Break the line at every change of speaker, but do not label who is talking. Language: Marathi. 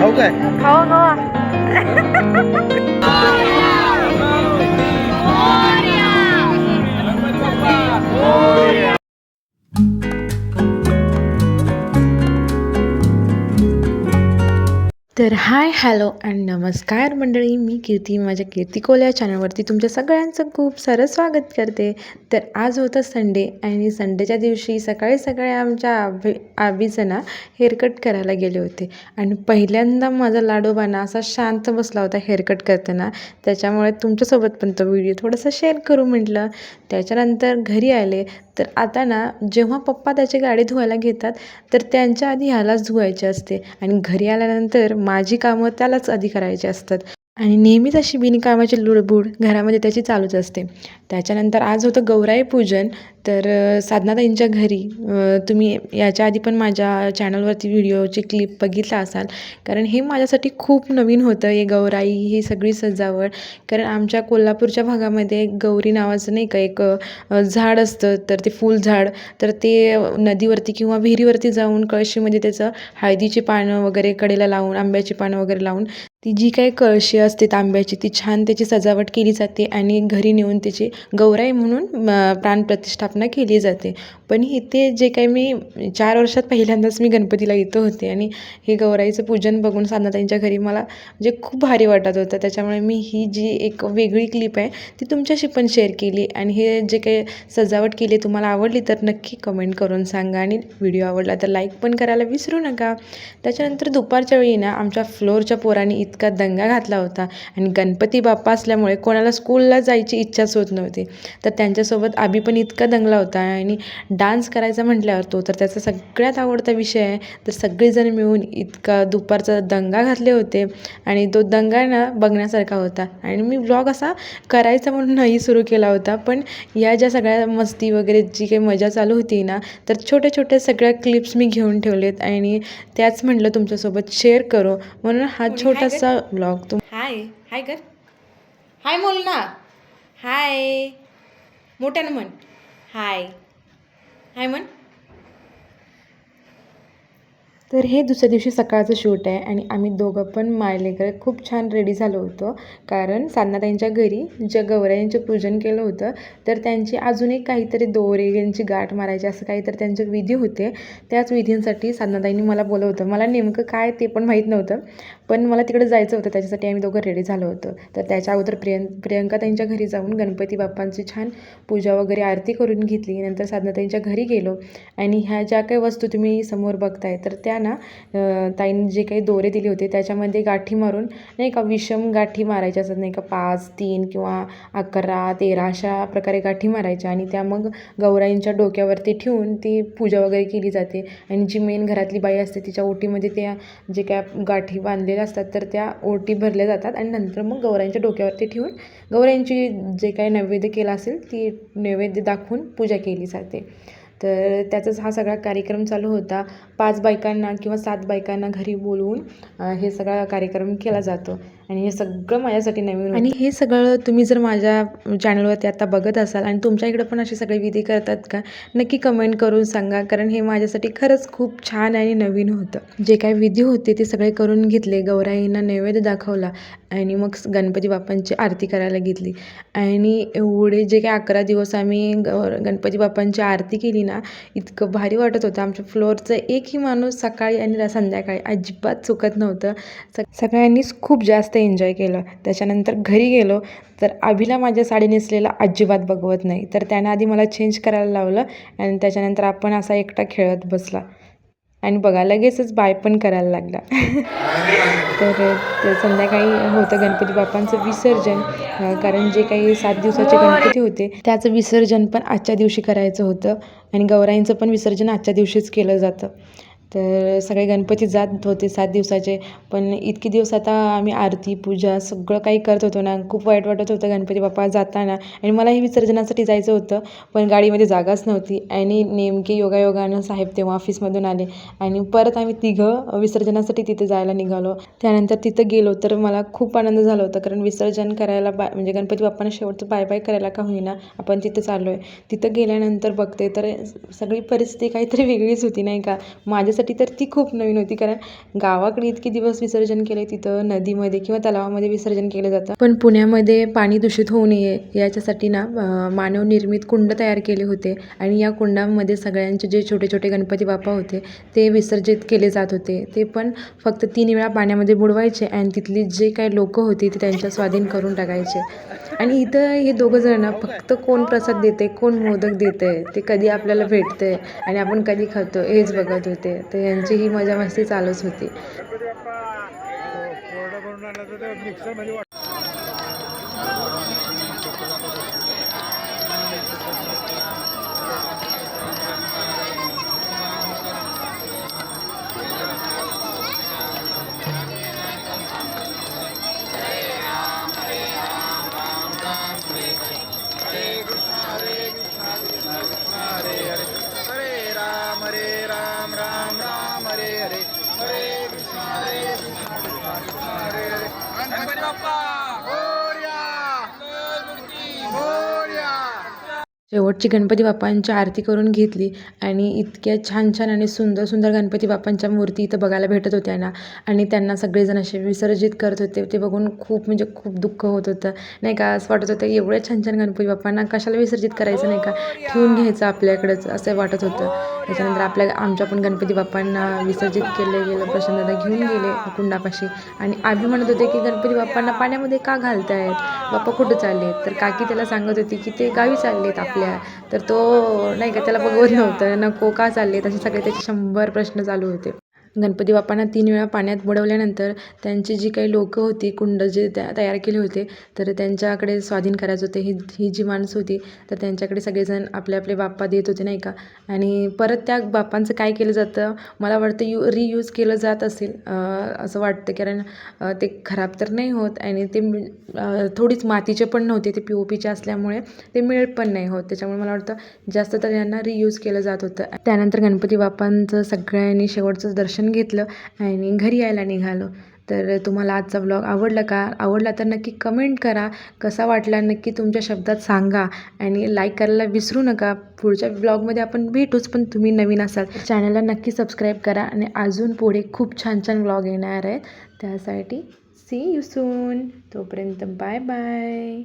खाऊ काय?
खाऊ खावा तर हाय हॅलो अँड नमस्कार मंडळी मी कीर्ती माझ्या कीर्ती कोल्या चॅनलवरती तुमच्या सगळ्यांचं खूप सारं स्वागत करते. तर आज होतं संडे आणि संडेच्या दिवशी सकाळी सकाळी आमच्या आभी आबीचं ना हेअरकट करायला गेले होते. आणि पहिल्यांदा माझा लाडोबा ना असा शांत बसला होता हेअरकट करताना. त्याच्यामुळे तुमच्यासोबत पण तो व्हिडिओ थोडासा शेअर करू म्हटलं. त्याच्यानंतर घरी आले. तर आता ना जेव्हा पप्पा त्याची गाडी धुवायला घेतात तर त्यांच्या आधी ह्यालाच धुवायचे असते. आणि घरी आल्यानंतर माझी कामं त्यालाच आधी करायची असतात. आणि नेहमीच अशी बिनकामाची लुडबुड घरामध्ये त्याची चालूच असते. त्याच्यानंतर आज होतं गौराई पूजन. तर साधनाताईंच्या घरी तुम्ही याच्या आधी पण माझ्या चॅनलवरती व्हिडिओची क्लिप बघितला असाल. कारण हे माझ्यासाठी खूप नवीन होतं हे गौराई ही सगळी सजावट. कारण आमच्या कोल्हापूरच्या भागामध्ये गौरी नावाचं नाही का एक झाड असतं. तर ते फुल झाड तर ते नदीवरती किंवा विहिरीवरती जाऊन कळशीमध्ये त्याचं हळदीची पानं वगैरे कडेला लावून आंब्याची पानं वगैरे लावून ती जी काही कळशी असते तांब्याची ती छान त्याची सजावट केली जाते आणि घरी नेऊन त्याची गौराई म्हणून प्राणप्रतिष्ठापना केली जाते. पण इथे जे काही मी चार वर्षात पहिल्यांदाच मी गणपतीला येतो होते आणि हे गौराईचं पूजन बघून साधनाताईंच्या घरी मला म्हणजे खूप भारी वाटत होतं. त्याच्यामुळे मी ही जी एक वेगळी क्लिप आहे ती तुमच्याशी पण शेअर केली आणि हे जे काही सजावट केली तुम्हाला आवडली तर नक्की कमेंट करून सांगा आणि व्हिडिओ आवडला तर लाईक पण करायला विसरू नका. त्याच्यानंतर दुपारच्या वेळी ना आमच्या फ्लोअरच्या पोरांनी इतका दंगा घातला होता आणि गणपती बाप्पा असल्यामुळे कोणाला स्कूलला जायची इच्छाच होत नव्हती. तर त्यांच्यासोबत आबी पण इतका दंगला होता आणि डान्स करायचा म्हटल्यावर तो तर त्याचा सगळ्यात आवडता विषय आहे. तर सगळेजण मिळून इतका दुपारचा दंगा घातले होते आणि तो दंगा ना बघण्यासारखा होता. आणि मी ब्लॉग असा करायचा म्हणून नाही सुरू केला होता. पण या ज्या सगळ्या मस्ती वगैरे जी काही मजा चालू होती ना तर छोटे छोटे सगळ्या क्लिप्स मी घेऊन ठेवलेत आणि त्याच म्हटलं तुमच्यासोबत शेअर करू. म्हणून हा छोटासा ब्लॉग तुम हाय हाय कर. हाय बोल ना हाय मोठ्यानं म्हण. हाय हाय म्हण. तर हे दुसऱ्या दिवशी सकाळचं शूट आहे आणि आम्ही दोघं पण मायलेकर खूप छान रेडी झालो होतो. कारण साधनाताईंच्या घरी ज्या गौराईंचं पूजन केलं होतं तर त्यांची अजून एक काहीतरी दोरे यांची गाठ मारायची असं काहीतरी त्यांचे विधी होते. त्याच विधींसाठी साधनाताईंनी मला बोलवलं होतं. मला नेमकं काय ते पण माहीत नव्हतं. पण मला तिकडे जायचं होतं त्याच्यासाठी आम्ही दोघं रेडी झालो होतो. तर त्याच्या अगोदर प्रियं प्रियंका त्यांच्या घरी जाऊन गणपती बाप्पांची छान पूजा वगैरे आरती करून घेतली. नंतर साधनाताईंच्या घरी गेलो आणि ह्या ज्या काही वस्तू तुम्ही समोर बघताय तर त्या ना ताईंनी जे काही दोरे दिले होते त्याच्यामध्ये गाठी मारून नाही का विषम गाठी मारायच्या असतात नाही का पाच तीन किंवा अकरा तेरा अशा प्रकारे गाठी मारायच्या आणि त्या मग गौराईंच्या डोक्यावरती ठेवून ती पूजा वगैरे केली जाते. आणि जी मेन घरातली बाई असते तिच्या ओटीमध्ये त्या जे काय गाठी भरलेल्या असतात तर त्या ओटी भरल्या जातात आणि नंतर मग गौराईंच्या डोक्यावरती ठेवून गौऱ्यांची जे काही नैवेद्य केला असेल ती नैवेद्य दाखवून पूजा केली जाते. तर त्याचाच हा सगळा कार्यक्रम चालू होता. पाच बायकांना किंवा सात बायकांना घरी बोलवून हे सगळा कार्यक्रम केला जातो. आणि हे सगळं माझ्यासाठी नवीन आणि हे सगळं तुम्ही जर माझ्या चॅनलवरती आता बघत असाल आणि तुमच्या इकडं पण असे सगळे विधी करतात का नक्की कमेंट करून सांगा कारण हे माझ्यासाठी खरंच खूप छान आणि नवीन होतं. जे काही विधी होते ते सगळे करून घेतले गौराईंना नैवेद्य दाखवला आणि मग गणपती बाप्पांची आरती करायला घेतली. आणि एवढे जे काही अकरा दिवस आम्ही गणपती बाप्पांची आरती केली ना इतकं भारी वाटत होतं. आमच्या फ्लोअरचं एकही माणूस सकाळी आणि संध्याकाळी अजिबात चुकत नव्हतं. सगळ्यांनीच खूप जास्त एन्जॉय केलं. त्याच्यानंतर घरी गेलो. तर अभिला माझ्या साडी नेसलेला अजिबात बघवत नाही. तर त्यानं आधी मला चेंज करायला लावलं आणि त्याच्यानंतर आपण असा एकटा खेळत बसला. आणि बघा लगेचच बाय पण करायला लागला. तर संध्याकाळी होतं गणपती बाप्पांचं विसर्जन. कारण जे काही सात दिवसाचे गणपती होते त्याचं विसर्जन पण आजच्या दिवशी करायचं होतं. आणि गौराईंचं पण विसर्जन आजच्या दिवशीच केलं जातं. तर सगळे गणपती जात होते सात दिवसाचे पण इतके दिवस आता आम्ही आरती पूजा सगळं काही करत होतो ना खूप वाईट वाटत होतं गणपती बाप्पा जाताना. आणि मलाही विसर्जनासाठी जायचं होतं पण गाडीमध्ये जागाच नव्हती. आणि नेमके योगायोगानं साहेब तेव्हा ऑफिसमधून आले. आणि परत आम्ही तिघं विसर्जनासाठी तिथे जायला निघालो. त्यानंतर तिथं गेलो तर मला खूप आनंद झाला होता. कारण विसर्जन करायला बा म्हणजे गणपती बाप्पांना शेवटचं बाय बाय करायला का होईना आपण तिथं चाललो आहे तिथं गेल्यानंतर बघते तर सगळी परिस्थिती काहीतरी वेगळीच होती नाही का? माझ्या माझ्यासाठी तर ती खूप नवीन होती. कारण गावाकडे इतके दिवस विसर्जन केले तिथं नदीमध्ये किंवा तलावामध्ये विसर्जन केलं जातं. पण पुण्यामध्ये पाणी दूषित होऊ नये याच्यासाठी ना मानवनिर्मित कुंड तयार केले होते. आणि या कुंडामध्ये सगळ्यांचे जे छोटे छोटे गणपती बाप्पा होते ते विसर्जित केले जात होते. ते पण फक्त तीन वेळा पाण्यामध्ये बुडवायचे आणि तिथली जे काही लोकं होती ते त्यांच्या स्वाधीन करून टाकायचे. आणि इथं हे दोघं जण फक्त कोण प्रसाद देते कोण मोदक देते ते कधी आपल्याला भेटते आणि आपण कधी खातो हेच बघत होते. तर यांची ही मजा मस्ती चालूच होती.
मिक्सरमध्ये
शेवटची गणपती बाप्पांची आरती करून घेतली आणि इतक्या छान छान आणि सुंदर सुंदर गणपती बाप्पांच्या मूर्ती इथं बघायला भेटत होत्या ना. आणि त्यांना सगळेजण असे विसर्जित करत होते. ते बघून खूप म्हणजे खूप दुःख होत होतं. नाही का? असं वाटत होतं एवढ्या छान छान गणपती बाप्पांना कशाला विसर्जित करायचं नाही का? ठेवून घ्यायचं आपल्याकडंच असं वाटत होतं. त्याच्यानंतर आपल्या आमच्या पण गणपती बाप्पांना विसर्जित केलं गेलं प्रशांतदा घेऊन गेले कुंडापाशी. आणि आम्ही म्हणत होते की गणपती बाप्पांना पाण्यामध्ये का घालतायत? बाप्पा कुठं चालले तर काकी त्याला सांगत होती की ते गावी चाललेत आपल्या. तर तो नाही का त्याला बघवत नव्हतं नको का चाललेत? असे सगळे त्याचे शंभर प्रश्न चालू होते. गणपती बाप्पांना तीन वेळा पाण्यात बुडवल्यानंतर त्यांची जी काही लोकं होती कुंड जे त्या तयार केले होते तर त्यांच्याकडे स्वाधीन करायचं होते. ही ही जी माणसं होती तर त्यांच्याकडे सगळेजण आपले आपले बाप्पा देत होते नाही का? आणि परत त्या बाप्पांचं काय केलं जातं? मला वाटतं यू रियूज केलं जात असेल असं वाटतं. कारण ते खराब तर नाही होत आणि ते मि- थोडीच मातीचे पण नव्हते ते पी ओ पीचे असल्यामुळे ते मिळ पण नाही होत. त्याच्यामुळे मला वाटतं जास्त तर यांना रियूज केलं जात होतं. त्यानंतर गणपती बाप्पांचं सगळ्यांनी शेवटचं दर्शन घेतलं आणि घरी यायला निघालो. तर तुम्हाला आजचा ब्लॉग आवडला का? आवडला तर नक्की कमेंट करा. कसा वाटला नक्की तुमच्या शब्दात सांगा. आणि लाईक करायला विसरू नका. पुढच्या ब्लॉगमध्ये आपण भेटूच पण तुम्ही नवीन असाल चॅनलला नक्की सबस्क्राईब करा. आणि अजून पुढे खूप छान छान ब्लॉग येणार आहेत. त्यासाठी सी यू सून तोपर्यंत बाय बाय